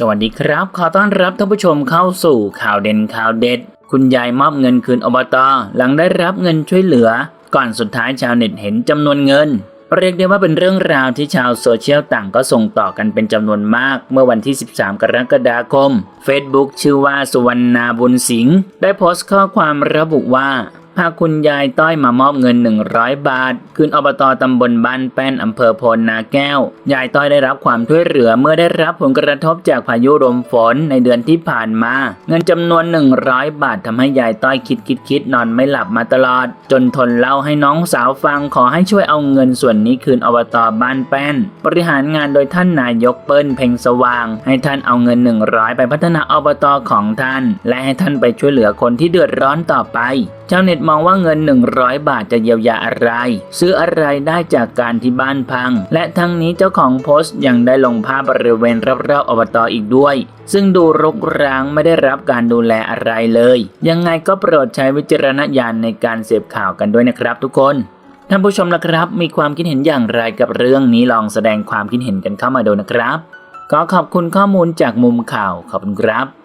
สวัสดีครับ ขอต้อนรับท่านผู้ชมเข้าสู่ข่าวเด่นข่าวเด็ด คุณยายมอบเงินคืนอบต หลังได้รับเงินช่วยเหลือ ก่อนสุดท้ายชาวเน็ตเห็นจำนวนเงิน เรียกได้ว่าเป็นเรื่องราวที่ชาวโซเชียลต่างก็ส่งต่อกันเป็นจำนวนมาก เมื่อวันที่ 13 กรกฎาคม Facebook ชื่อว่าสุวรรณาบุญสิงห์ได้โพสต์ข้อความระบุว่า พาคุณยายต้อยมามอบเงิน 100 บาท คืนอบตตำบลบ้านแป้นอำเภอโพนนาแก้ว ยายต้อยได้รับความช่วยเหลือเมื่อได้รับผลกระทบจากพายุลมฝนในเดือนที่ผ่านมา เงินจำนวน 100 บาททำให้ยายต้อยคิดคิดคิดนอนไม่หลับมาตลอด จนทนเล่าให้น้องสาวฟังขอให้ช่วยเอาเงินส่วนนี้คืนอบตบ้านแป้น บริหารงานโดยท่านนายกเปิ้ลเพ่งสว่าง ให้ท่านเอาเงิน 100 ไปพัฒนาอบตของท่าน และให้ท่านไปช่วยเหลือคนที่เดือดร้อนต่อไปชาวเน็ตมองว่าเงิน 100 บาทจะเยียวยาอะไร ซื้ออะไรได้จากการที่บ้านพัง และทั้งนี้เจ้าของโพสต์ยังได้ลงภาพบริเวณรอบๆอบตอีกด้วย ซึ่งดูรกร้างไม่ได้รับการดูแลอะไรเลย ยังไงก็โปรดใช้วิจารณญาณในการเสพข่าวกันด้วยนะครับทุกคนท่านผู้ชมนะครับ มีความคิดเห็นอย่างไรกับเรื่องนี้ลองแสดงความคิดเห็นกันเข้ามาดูนะครับ ก็ขอบคุณข้อมูลจากมุมข่าวขอบคุณครับ